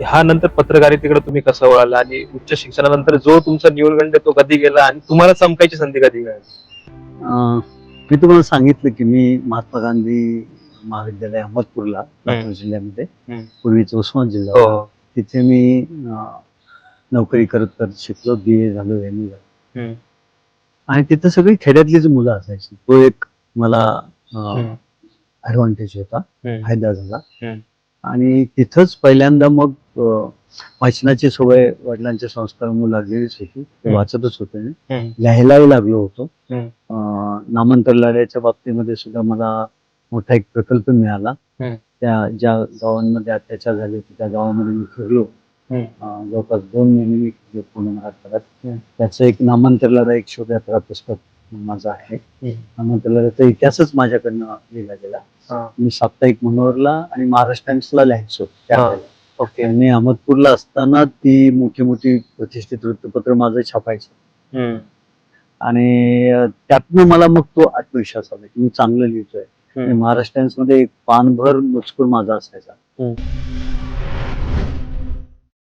ह्या नंतर पत्रकारितेकडे तुम्ही कसं वळाला आणि उच्च शिक्षणानंतर जो तुमचा न्यूलगंड तो कधी गेला आणि तुम्हाला चमकायची संधी कधी मिळाली मी तुम्हाला सांगितलं की मी महात्मा गांधी महाविद्यालय अहमदपूरला लातूर जिल्ह्यामध्ये. पूर्वीच उस्मान जिल्हा होता. हो तिथे मी नोकरी करत करत शिकलो बी ए झालो एम ए झालो. आणि तिथं सगळी खेड्यातलीच मुलं असायची तो एक मला. ऍडव्हान्टेज होता. फायदा झाला. आणि तिथंच पहिल्यांदा मग वाचनाची सवय वडिलांच्या संस्कारामुळे लागलेलीच होती. वाचतच होते मी. लिहायलाही लागलो होतो हम्म. अं, नामांतर लढ्याच्या बाबतीमध्ये सुद्धा मला मोठा एक प्रकल्प मिळाला. त्या ज्या गावांमध्ये अत्याचार झाले होते त्या गावामध्ये मी फिरलो जवळपास दोन महिने मी फिरलो पूर्ण महाराष्ट्रात त्याचं एक नामांतर लढा एक शोधयात्रा पुस्तक माझं आहे हम्म. नामांतर लढ्याचा इतिहासच माझ्याकडनं लिहिला गेला. मी साप्ताहिक मनोहरला आणि महाराष्ट्र टाइम्सला लिहायचो त्या. ओके आणि अहमदपूरला असताना ती मोठी मोठी प्रतिष्ठित वृत्तपत्र माझं छापायचं हम्म. आणि अं, त्यातनं मला मग तो आत्मविश्वास आला की मी चांगलं लिहितोय आणि हम्म. महाराष्ट्र टाइम्समध्ये एक पानभर मजकूर माझा असायचा हम्म.